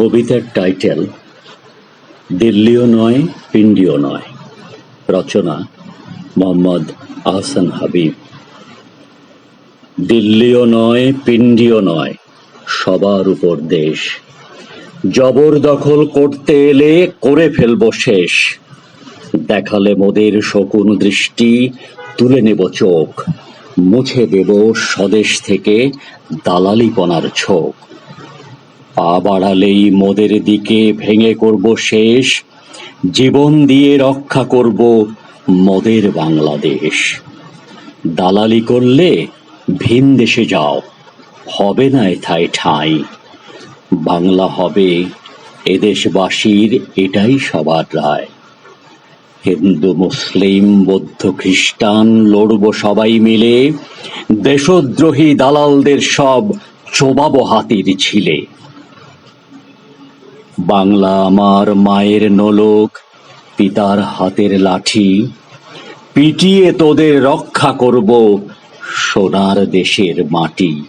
কবিতার টাইটেল, দিল্লিও নয় পিন্ডিও নয়। রচনা, মোহাম্মদ আহসান হাবিব। দিল্লিও নয় পিন্ডিও নয়, সবার উপর দেশ। জবরদখল করতে এলে করে ফেলব শেষ। দেখালে মোদের শকুন দৃষ্টি, তুলে নেব চোখ। মুছে দেব স্বদেশ থেকে দালালিপনার ছোক। পা বাড়ালেই মোদের দিকে ভেঙে করব শেষ, জীবন দিয়ে রক্ষা করব মোদের বাংলাদেশ। দালালি করলে ভিন দেশে যাও, হবে না এথায় ঠাঁই। বাংলা হবে এদেশবাসীর এটাই সবার রায়। হিন্দু, মুসলিম, বৌদ্ধ, খ্রিস্টান লড়ব সবাই মিলে, দেশদ্রোহী দালালদের সব চোবাবো হাতির ছিলে। বাংলা আমার মায়ের নলক পিতার হাতের লাঠি। পিটিয়ে তোদের রক্ষা করব সোনার দেশের মাটি।